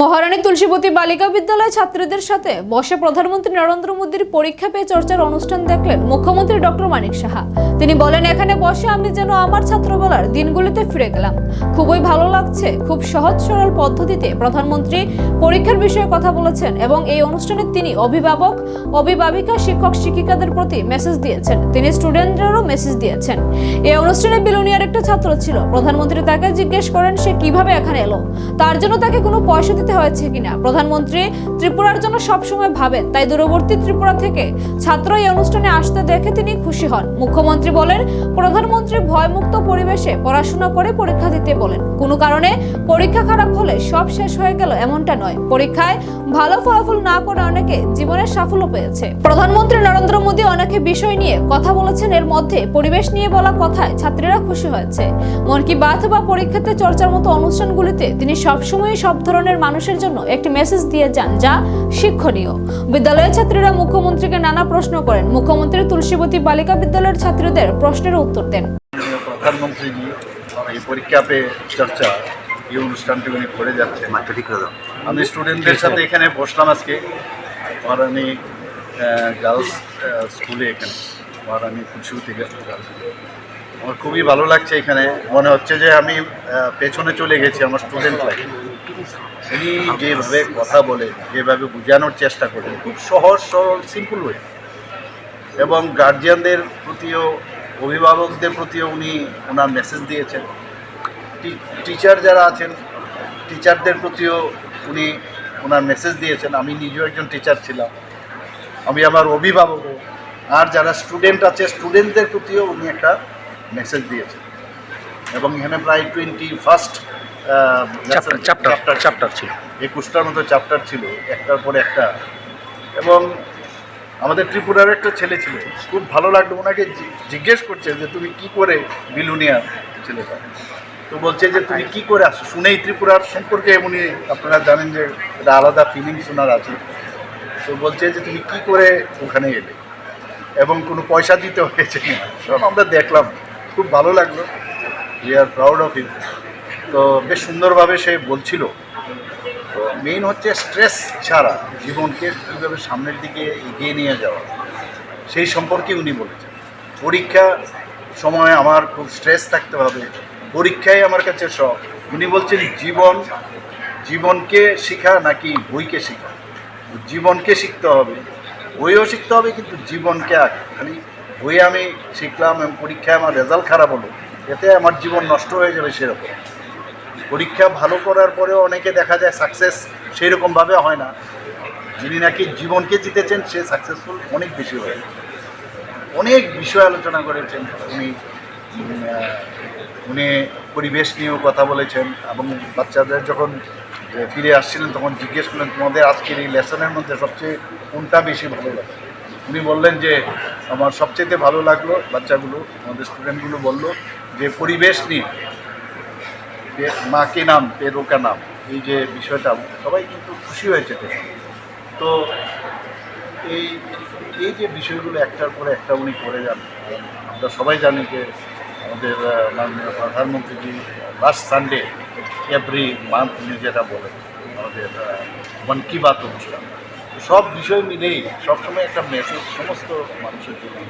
মহারানী তুলসীবতী বালিকা বিদ্যালয় ছাত্রীদের সাথে বসে প্রধানমন্ত্রী নরেন্দ্র মোদীর পরীক্ষা পে চর্চার অনুষ্ঠান দেখলেন মুখ্যমন্ত্রী ডক্টর মানিক সাহা। তিনি বলেন, এখানে বসে আমি যেন আমার ছাত্রবেলার দিনগুলিতে ফিরে গেলাম। খুবই ভালো লাগছে, খুব সহজ সরল পদ্ধতিতে প্রধানমন্ত্রী পরীক্ষার বিষয়ে কথা বলেছেন এবং এই অনুষ্ঠানে তিনি অভিভাবক, অভিভাবিকা, শিক্ষক, শিক্ষিকাদের প্রতি মেসেজ দিয়েছেন। তিনি স্টুডেন্টদেরও মেসেজ দিয়েছেন। এই অনুষ্ঠানে বিলোনিয়ার একটা ছাত্র ছিল। প্রধানমন্ত্রী তাকে জিজ্ঞেস করেন, সে কীভাবে এখানে এলো? তার জন্য তাকে কোনো পয়সা দিতে হয়েছে কিনা? প্রধানমন্ত্রী ত্রিপুরার জন্য সবসময় ভাবেন, তাই দূরবর্তী ত্রিপুরা থেকে ছাত্র এই অনুষ্ঠানে আসতে দেখে তিনি খুশি হন। মুখ্যমন্ত্রী বলেন, প্রধানমন্ত্রী ভয়মুক্ত পরিবেশে পড়াশোনা করে পরীক্ষা দিতে বলেন। কোনো কারণে পরীক্ষা খারাপ হলে সব শেষ হয়ে গেল এমনটা নয়। পরীক্ষায় ভালো ফলাফল না করে অনেকে জীবনের সাফল্য পেয়েছে। প্রধানমন্ত্রী নরেন্দ্র মোদী অনেকে বিষয় নিয়ে কথা বলেছেন। এর মধ্যে পরিবেশ নিয়ে বলা কথায় ছাত্রীরা খুশি হয়েছে। মন কি বাত বা পরীক্ষাতে চর্চার মতো অনুষ্ঠানগুলিতে তিনি সবসময় সব ধরনের মানুষের জন্য একটি মেসেজ দিয়ে যান যা শিক্ষণীয়। বিদ্যালয়ের ছাত্রীরা মুখ্যমন্ত্রীকে নানা প্রশ্ন করেন। মুখ্যমন্ত্রী তুলসীবতী বালিকা বিদ্যালয়ের ছাত্রীদের প্রশ্নের উত্তর দেন। মাননীয় প্রধানমন্ত্রীজি এই পরীক্ষা পে চর্চা এই অনুষ্ঠানটি উনি করে আমি স্টুডেন্টদের সাথে এখানে বসলাম আজকে। মহারানী গার্লস স্কুলে এখানে। মহারানী তুলসীবতী গার্লস আমার খুবই ভালো লাগছে এখানে। মনে হচ্ছে যে আমি পেছনে চলে গেছি আমার স্টুডেন্ট লাইফে উনি যেভাবে কথা বলে, যেভাবে বোঝানোর চেষ্টা করেন খুব সহজ, সরল সিম্পল ওয়ে এবং গার্জিয়ানদের প্রতিও, অভিভাবকদের প্রতিও উনি ওনার মেসেজ দিয়েছেন। টিচার যারা আছেন টিচারদের প্রতিও উনি ওনার মেসেজ দিয়েছেন। আমি নিজেও একজন টিচার ছিলাম। আমি আমার অভিভাবকও আর যারা স্টুডেন্ট আছে স্টুডেন্টদের প্রতিও উনি একটা মেসেজ দিয়েছে। এবং এখানে প্রায় টোয়েন্টি ফার্স্ট চ্যাপ্টার চ্যাপ্টার ছিল। একুশটার মতো চ্যাপ্টার ছিল একটার পর একটা। এবং আমাদের ত্রিপুরার একটা ছেলে ছিল খুব ভালো লাগল। ওনাকে জিজ্ঞেস করছে যে তুমি কি করে বিলুনিয়ার ছেলেটা তো বলছে যে তুমি কি করে আসো? শুনেই ত্রিপুরার সম্পর্কে উনি আপনারা জানেন যে এটা আলাদা ফিলিংস ওনার আছে। তো বলছে যে তুমি কি করে ওখানে এলে? এবং কোনো পয়সা দিতে হয়েছে কিনা সব আমরা দেখলাম। খুব ভালো লাগল। We are proud of it তো বেশ সুন্দরভাবে সে বলছিল। তো মেইন হচ্ছে স্ট্রেস ছাড়া জীবনকে কীভাবে সামনের দিকে এগিয়ে নিয়ে যাওয়া। সেই সম্পর্কে উনি বলেছেন। পরীক্ষা সময় আমার খুব স্ট্রেস থাকতে হবে। পরীক্ষাই আমার কাছে সব উনি বলছেন, জীবন, জীবনকে শেখা নাকি বইকে শেখা? জীবনকে শিখতে হবে। বইও শিখতে হবে, কিন্তু জীবনকে খালি বই আমি শিখলাম এবং পরীক্ষায় আমার রেজাল্ট খারাপ হলো। এতে আমার জীবন নষ্ট হয়ে যাবে সেরকম। পরীক্ষা ভালো করার পরেও অনেকে দেখা যায় সাকসেস সেই রকমভাবে হয় না। যিনি নাকি জীবনকে জিতেছেন, সে সাকসেসফুল অনেক বেশি হয় অনেক বিষয় আলোচনা করেছেন। উনি উনি পরিবেশ নিয়েও কথা বলেছেন এবং বাচ্চাদের যখন ফিরে আসছিলেন, তখন জিজ্ঞেস করলেন, তোমাদের আজকের এই লেসনের মধ্যে সবচেয়ে কোনটা বেশি ভালো লাগে? উনি বললেন যে আমার সবচেয়ে ভালো লাগল, বাচ্চাগুলো, আমাদের স্টুডেন্টগুলো বলল যে পরিবেশ নিয়ে পে- মা কে নাম পেরো কা নাম, এই যে বিষয়টা, সবাই কিন্তু খুশি হয়েছে তো এই এই যে বিষয়গুলো একটার পরে একটা উনি করে যান, আমরা সবাই জানি যে আমাদের মাননীয় প্রধানমন্ত্রীজি লাস্ট সানডে এভরি মান্থ উনি যেটা বলেন, আমাদের মন কি বাত অনুষ্ঠান। সব বিষয় মিলেই সবসময় একটা মেসেজ সমস্ত মানুষের জন্য।